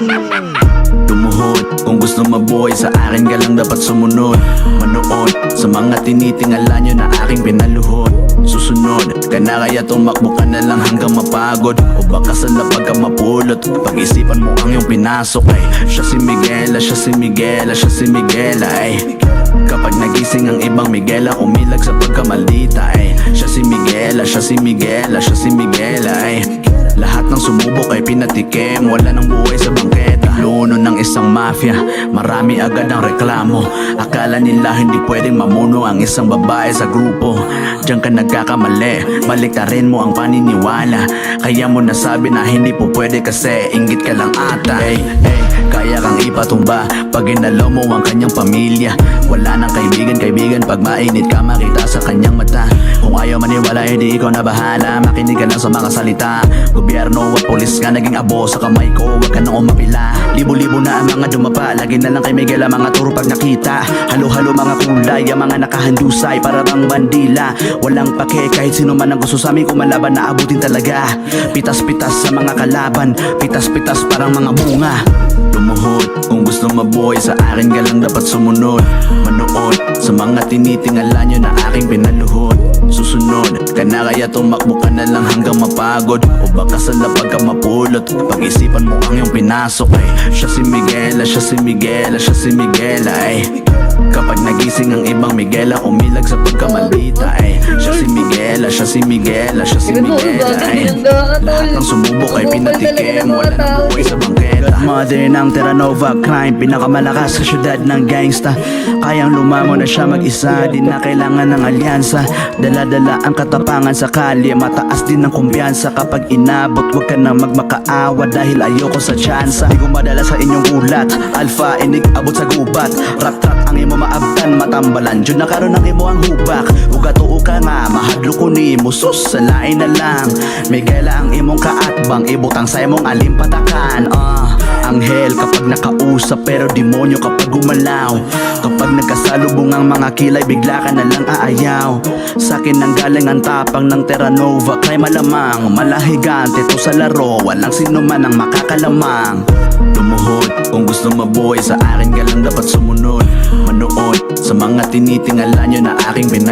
Lumuhod. Kung gusto mabuhay sa akin ka lang dapat sumunod. Manood sa mga tinitingala nyo na aking pinaluhod. Susunod ka na kaya tumakbo ka na lang hanggang mapagod. O baka sa lapag ka mapulot Pag-isipan mo ang iyong pinasok. Ay Siya si Miguela, siya si Miguela, siya si Miguela ay. Kapag nagising ang ibang Miguela Umilag sa pagkamalita ay. Siya si Miguela, siya si Miguela, siya si Miguela pinatikim Wala nang buhay sa bangketa. Luno ng isang mafia. Marami agad ang reklamo. Akala nila hindi pwedeng mamuno ang isang babae sa grupo. Diyan ka nagkakamali. Baliktarin mo ang paniniwala. Kaya mo nasabi na hindi po pwede kasi Ingit ka lang ata. Hey, hey, Kaya kang ipatumba. Pag inalaw mo ang kanyang pamilya. Wala nang kaibigan kaibigan. Pag mainit ka makita sa kanyang mata. Kung ayaw maniwala hindi ikaw na bahala. Makinig ka lang sa mga salita. Gobyerno at polis ka naging abo sa kamay ko Huwag ka nang umapila Libo-libo na ang mga dumapa Lagi na lang kay Miguel ang mga turo pag nakita. Halo-halo mga kulay Ang mga nakahandusay para bang bandila. Walang pake kahit sino man ang gusto sa amin Kumalaban na abutin talaga. Pitas-pitas sa mga kalaban Pitas-pitas parang mga bunga. Lumuhod Kung gusto mabuhay sa akin ka lang dapat sumunod. Manood sa mga tinitingala nyo na aking Susunod ka na kaya tumakbo ka na lang hanggang mapagod? O baka sa lapag ka mapulot? Pag-isipan mo ang iyong pinasok ay. Siya si Miguela, siya si Miguela, siya si Miguela ay. Kapag nagising ang ibang Miguela Umilag sa pagkamalita ay. Siya si Miguela, siya si Miguela, siya si Miguela ay. Lahat ng sumubok ay pinatikim. Wala nang buhay sa bangketa Mother ng Terranova Crime Pinakamalakas sa syudad ng gangsta. Kayang lumamo na siya mag-isa Di na kailangan ng alyansa. Dala-dala ang katapangan sa kalye Mataas din ang kumpiyansa. Kapag inabot Huwag ka na magmakaawa Dahil ayoko sa tsansa. Di ko madala sa inyong ulat Alpha inig abot sa gubat. Rat-rat ang imo maabtan Matambalan. Diyon na karon ang imo ang hubak. Uga tuo ka nga Mahadlo ko ni mo Sus sa lain na lang. Miguela ang imong kaatbang Ibutang sa imong alimpatakan Ah Anghel kapag nakausap pero demonyo kapag gumalaw. Kapag nagkasalubong ang mga kilay bigla ka na lang aayaw. Sa akin nang galing ang tapang ng Terranova. Kay malamang malahigante to sa laro. Walang sino man ang makakalamang. Lumuhod kung gusto mabuhay sa akin ka lang dapat sumunod. Manood sa mga tinitingala nyo na aking pinag